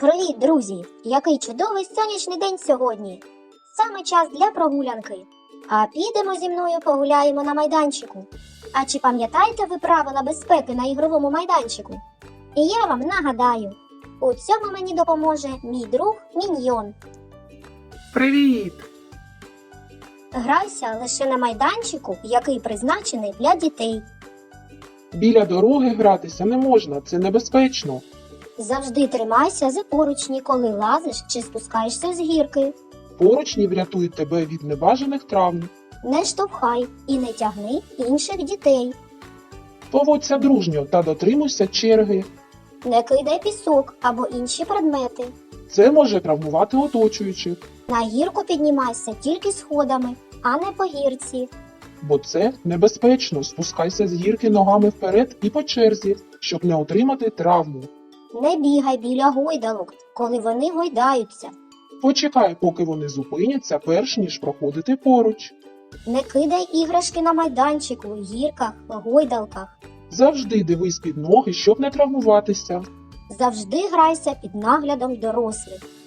Привіт, друзі! Який чудовий сонячний день сьогодні. Саме час для прогулянки. А підемо зі мною погуляємо на майданчику. А чи пам'ятаєте ви правила безпеки на ігровому майданчику? І я вам нагадаю: у цьому мені допоможе мій друг Міньйон. Привіт! Грайся лише на майданчику, який призначений для дітей. Біля дороги гратися не можна, це небезпечно. Завжди тримайся за поручні, коли лазиш чи спускаєшся з гірки. Поручні врятують тебе від небажаних травм. Не штовхай і не тягни інших дітей. Поводься дружньо та дотримуйся черги. Не кидай пісок або інші предмети. Це може травмувати оточуючих, На гірку піднімайся тільки сходами, а не по гірці. бо це небезпечно. Спускайся з гірки ногами вперед і по черзі, щоб не отримати травму. Не бігай біля гойдалок, коли вони гойдаються. Почекай, поки вони зупиняться, перш ніж проходити поруч. Не кидай іграшки на майданчику, гірках, гойдалках. Завжди дивись під ноги, щоб не травмуватися. Завжди грайся під наглядом дорослих.